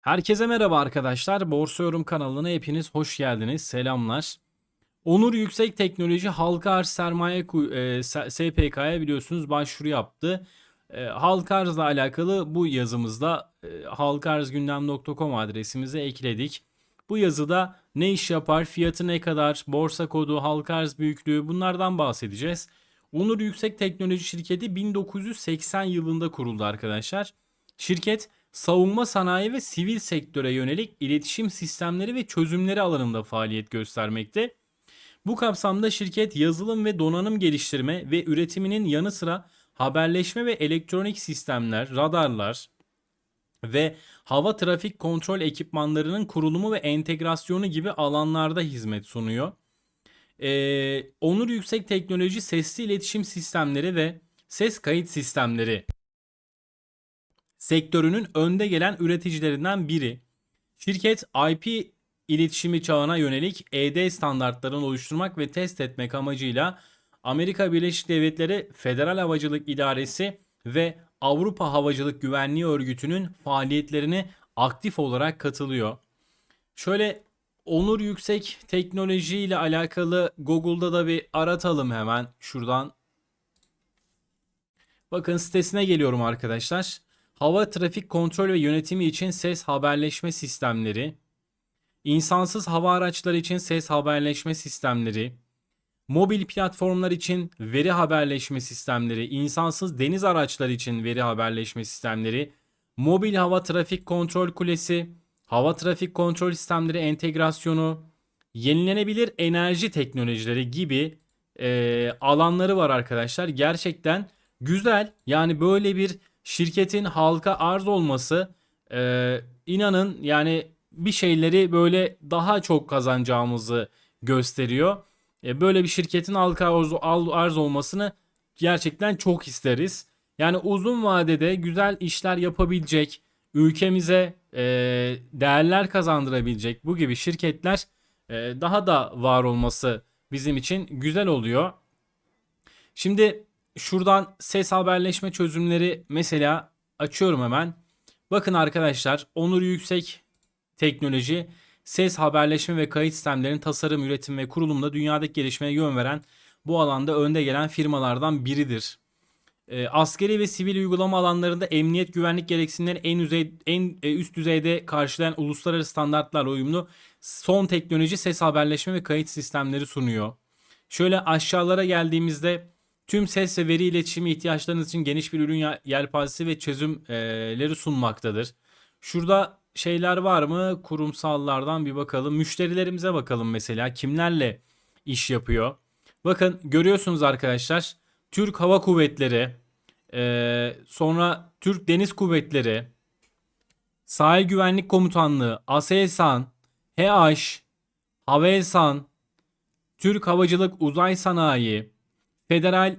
Herkese merhaba arkadaşlar. Borsa Yorum kanalına hepiniz hoş geldiniz. Selamlar. Onur Yüksek Teknoloji Halka Arz Sermaye e, SPK'ya biliyorsunuz başvuru yaptı. E, halka arzla alakalı bu yazımızda e, halkaarzgündem.com adresimize ekledik. Bu yazıda ne iş yapar, fiyatı ne kadar, borsa kodu, halka arz büyüklüğü bunlardan bahsedeceğiz. Onur Yüksek Teknoloji Şirketi 1980 yılında kuruldu arkadaşlar. Şirket savunma sanayi ve sivil sektöre yönelik iletişim sistemleri ve çözümleri alanında faaliyet göstermekte. Bu kapsamda şirket yazılım ve donanım geliştirme ve üretiminin yanı sıra haberleşme ve elektronik sistemler, radarlar ve hava trafik kontrol ekipmanlarının kurulumu ve entegrasyonu gibi alanlarda hizmet sunuyor. Ee, Onur Yüksek Teknoloji sesli iletişim sistemleri ve ses kayıt sistemleri sektörünün önde gelen üreticilerinden biri. Şirket IP iletişimi çağına yönelik ED standartlarını oluşturmak ve test etmek amacıyla Amerika Birleşik Devletleri Federal Havacılık İdaresi ve Avrupa Havacılık Güvenliği Örgütü'nün faaliyetlerine aktif olarak katılıyor. Şöyle Onur Yüksek Teknoloji ile alakalı Google'da da bir aratalım hemen şuradan. Bakın sitesine geliyorum arkadaşlar. Hava trafik kontrol ve yönetimi için ses haberleşme sistemleri, insansız hava araçları için ses haberleşme sistemleri, mobil platformlar için veri haberleşme sistemleri, insansız deniz araçları için veri haberleşme sistemleri, mobil hava trafik kontrol kulesi, hava trafik kontrol sistemleri entegrasyonu, yenilenebilir enerji teknolojileri gibi e, alanları var arkadaşlar. Gerçekten güzel. Yani böyle bir şirketin halka arz olması e, inanın yani bir şeyleri böyle daha çok kazanacağımızı gösteriyor. E, böyle bir şirketin halka arz, arz olmasını gerçekten çok isteriz. Yani uzun vadede güzel işler yapabilecek, ülkemize e, değerler kazandırabilecek bu gibi şirketler e, daha da var olması bizim için güzel oluyor. Şimdi şuradan ses haberleşme çözümleri mesela açıyorum hemen. Bakın arkadaşlar Onur Yüksek Teknoloji ses haberleşme ve kayıt sistemlerinin tasarım, üretim ve kurulumunda dünyadaki gelişmeye yön veren bu alanda önde gelen firmalardan biridir. E, askeri ve sivil uygulama alanlarında emniyet güvenlik gereksinimlerini en, düzey, en e, üst düzeyde karşılayan uluslararası standartlarla uyumlu son teknoloji ses haberleşme ve kayıt sistemleri sunuyor. Şöyle aşağılara geldiğimizde tüm ses ve veri iletişimi ihtiyaçlarınız için geniş bir ürün yelpazesi ve çözümleri sunmaktadır. Şurada şeyler var mı? Kurumsallardan bir bakalım. Müşterilerimize bakalım mesela. Kimlerle iş yapıyor? Bakın görüyorsunuz arkadaşlar. Türk Hava Kuvvetleri, eee, sonra Türk Deniz Kuvvetleri, Sahil Güvenlik Komutanlığı, ASELSAN, HH, Havelsan, Türk Havacılık Uzay Sanayi, Federal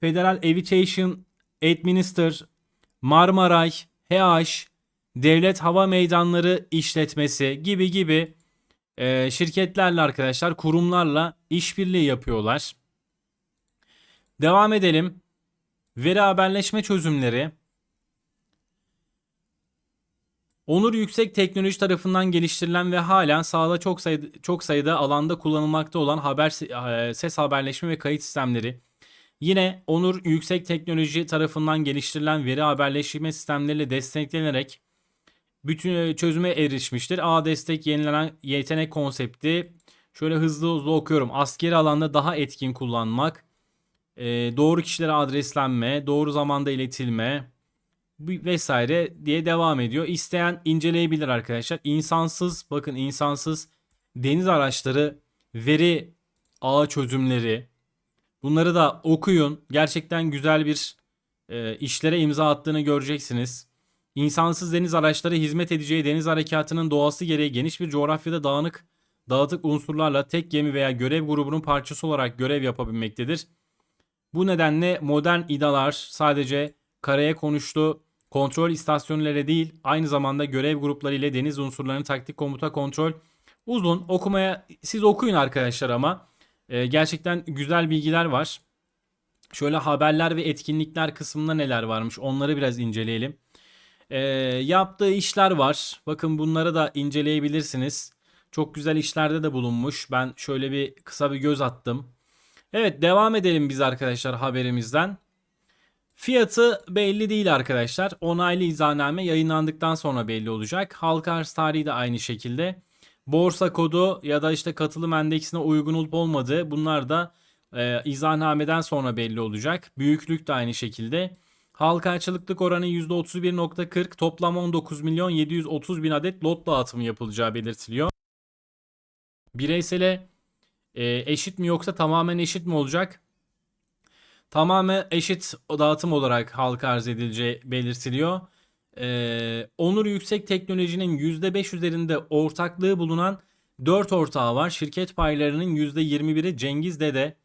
Federal Aviation Administrator, Marmaray, HH, Devlet Hava Meydanları İşletmesi gibi gibi e, şirketlerle arkadaşlar kurumlarla işbirliği yapıyorlar. Devam edelim. Veri haberleşme çözümleri. Onur Yüksek Teknoloji tarafından geliştirilen ve halen sahada çok sayıda, çok sayıda alanda kullanılmakta olan haber e, ses haberleşme ve kayıt sistemleri. Yine Onur Yüksek Teknoloji tarafından geliştirilen veri haberleşme sistemleriyle desteklenerek bütün e, çözüme erişmiştir. A destek yenilenen yetenek konsepti. Şöyle hızlı hızlı okuyorum. Askeri alanda daha etkin kullanmak. e, doğru kişilere adreslenme. Doğru zamanda iletilme vesaire diye devam ediyor. İsteyen inceleyebilir arkadaşlar. İnsansız bakın insansız deniz araçları veri ağ çözümleri bunları da okuyun. Gerçekten güzel bir e, işlere imza attığını göreceksiniz. İnsansız deniz araçları hizmet edeceği deniz harekatının doğası gereği geniş bir coğrafyada dağınık dağıtık unsurlarla tek gemi veya görev grubunun parçası olarak görev yapabilmektedir. Bu nedenle modern İDA'lar sadece karaya konuştu kontrol istasyonları değil aynı zamanda görev grupları ile deniz unsurlarının taktik komuta kontrol uzun okumaya siz okuyun arkadaşlar ama e, gerçekten güzel bilgiler var. Şöyle haberler ve etkinlikler kısmında neler varmış onları biraz inceleyelim. Ee, yaptığı işler var. Bakın bunları da inceleyebilirsiniz. Çok güzel işlerde de bulunmuş. Ben şöyle bir kısa bir göz attım. Evet devam edelim biz arkadaşlar haberimizden. Fiyatı belli değil arkadaşlar. Onaylı izahname yayınlandıktan sonra belli olacak. Halka arz tarihi de aynı şekilde. Borsa kodu ya da işte katılım endeksine uygun olup olmadığı bunlar da e, izahnameden sonra belli olacak. Büyüklük de aynı şekilde. Halka açılıklık oranı %31.40 toplam 19 milyon 730 bin adet lot dağıtımı yapılacağı belirtiliyor. Bireysele e, eşit mi yoksa tamamen eşit mi olacak? Tamamen eşit dağıtım olarak halka arz edileceği belirtiliyor. Ee, Onur Yüksek Teknoloji'nin %5 üzerinde ortaklığı bulunan 4 ortağı var. Şirket paylarının %21'i Cengiz Dede,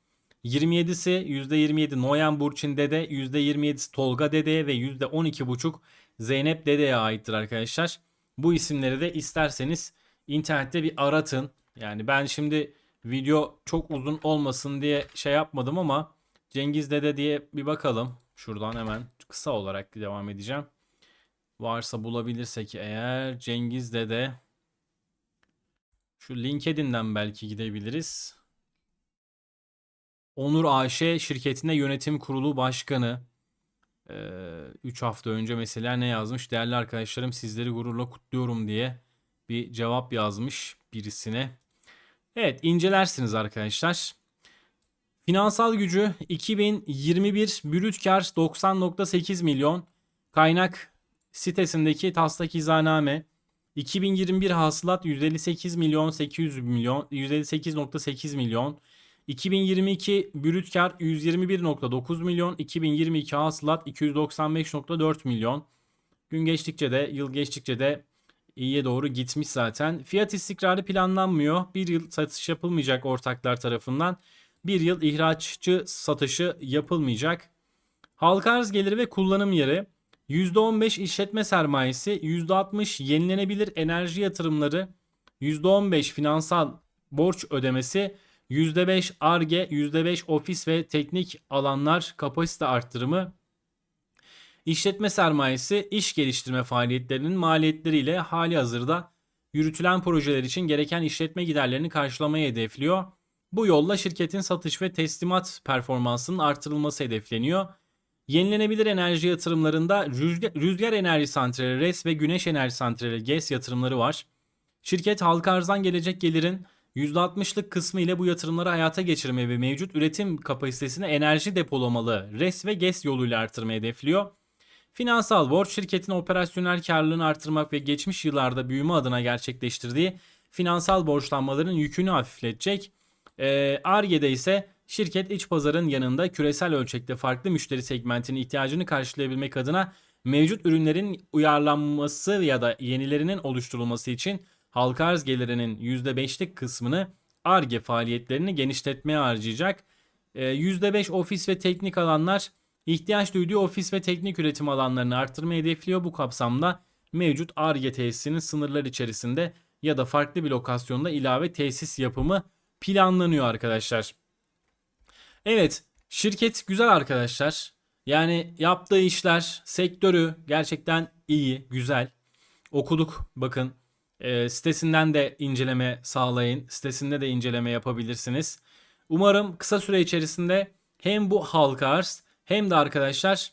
27'si %27 Noyan Burçin Dede, %27'si Tolga Dede'ye ve %12,5 Zeynep Dede'ye aittir arkadaşlar. Bu isimleri de isterseniz internette bir aratın. Yani ben şimdi video çok uzun olmasın diye şey yapmadım ama Cengiz Dede diye bir bakalım. Şuradan hemen kısa olarak devam edeceğim. Varsa bulabilirsek eğer Cengiz Dede şu LinkedIn'den belki gidebiliriz. Onur AŞ şirketinde yönetim kurulu başkanı. 3 hafta önce mesela ne yazmış? Değerli arkadaşlarım sizleri gururla kutluyorum diye bir cevap yazmış birisine. Evet incelersiniz arkadaşlar. Finansal gücü 2021 brüt kar 90.8 milyon. Kaynak sitesindeki taslak izahname 2021 hasılat 158 milyon 800 milyon 158.8 milyon 2022 brüt kar 121.9 milyon 2022 hasılat 295.4 milyon gün geçtikçe de yıl geçtikçe de iyiye doğru gitmiş zaten. Fiyat istikrarı planlanmıyor. Bir yıl satış yapılmayacak ortaklar tarafından. Bir yıl ihraççı satışı yapılmayacak. Halka arz geliri ve kullanım yeri %15 işletme sermayesi, %60 yenilenebilir enerji yatırımları, %15 finansal borç ödemesi, %5 ARGE, %5 ofis ve teknik alanlar kapasite arttırımı, işletme sermayesi, iş geliştirme faaliyetlerinin maliyetleriyle hali hazırda yürütülen projeler için gereken işletme giderlerini karşılamayı hedefliyor. Bu yolla şirketin satış ve teslimat performansının artırılması hedefleniyor. Yenilenebilir enerji yatırımlarında rüzgar, rüzgar enerji santrali RES ve güneş enerji santrali GES yatırımları var. Şirket halka arzdan gelecek gelirin %60'lık kısmı ile bu yatırımları hayata geçirme ve mevcut üretim kapasitesini enerji depolamalı RES ve GES yoluyla artırmayı hedefliyor. Finansal borç şirketin operasyonel karlılığını artırmak ve geçmiş yıllarda büyüme adına gerçekleştirdiği finansal borçlanmaların yükünü hafifletecek. Arge'de ise şirket iç pazarın yanında küresel ölçekte farklı müşteri segmentinin ihtiyacını karşılayabilmek adına mevcut ürünlerin uyarlanması ya da yenilerinin oluşturulması için halka arz gelirinin %5'lik kısmını ARGE faaliyetlerini genişletmeye harcayacak. %5 ofis ve teknik alanlar ihtiyaç duyduğu ofis ve teknik üretim alanlarını arttırmayı hedefliyor. Bu kapsamda mevcut ARGE tesisinin sınırlar içerisinde ya da farklı bir lokasyonda ilave tesis yapımı planlanıyor arkadaşlar. Evet şirket güzel arkadaşlar. Yani yaptığı işler sektörü gerçekten iyi güzel. Okuduk bakın e, sitesinden de inceleme sağlayın. Sitesinde de inceleme yapabilirsiniz. Umarım kısa süre içerisinde hem bu halka arz hem de arkadaşlar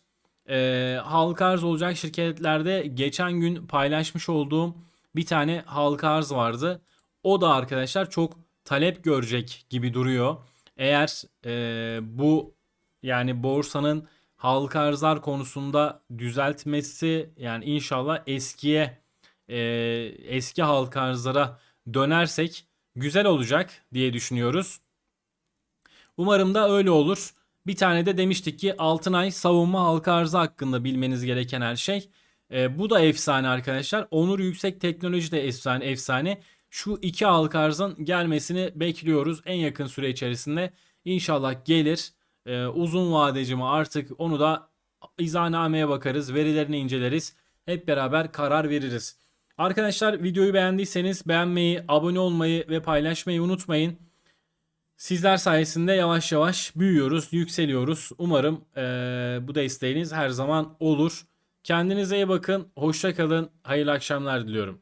e, halka olacak şirketlerde geçen gün paylaşmış olduğum bir tane halka arz vardı. O da arkadaşlar çok talep görecek gibi duruyor. Eğer e, bu yani borsanın halka arzlar konusunda düzeltmesi yani inşallah eskiye e, eski halka arzlara dönersek güzel olacak diye düşünüyoruz. Umarım da öyle olur. Bir tane de demiştik ki Altınay savunma halka arzı hakkında bilmeniz gereken her şey. E, bu da efsane arkadaşlar. Onur Yüksek Teknoloji de efsane efsane. Şu iki halka arzın gelmesini bekliyoruz en yakın süre içerisinde. İnşallah gelir. Ee, uzun vadeci mi artık onu da izahnameye bakarız. Verilerini inceleriz. Hep beraber karar veririz. Arkadaşlar videoyu beğendiyseniz beğenmeyi, abone olmayı ve paylaşmayı unutmayın. Sizler sayesinde yavaş yavaş büyüyoruz, yükseliyoruz. Umarım ee, bu desteğiniz her zaman olur. Kendinize iyi bakın. Hoşça kalın. Hayırlı akşamlar diliyorum.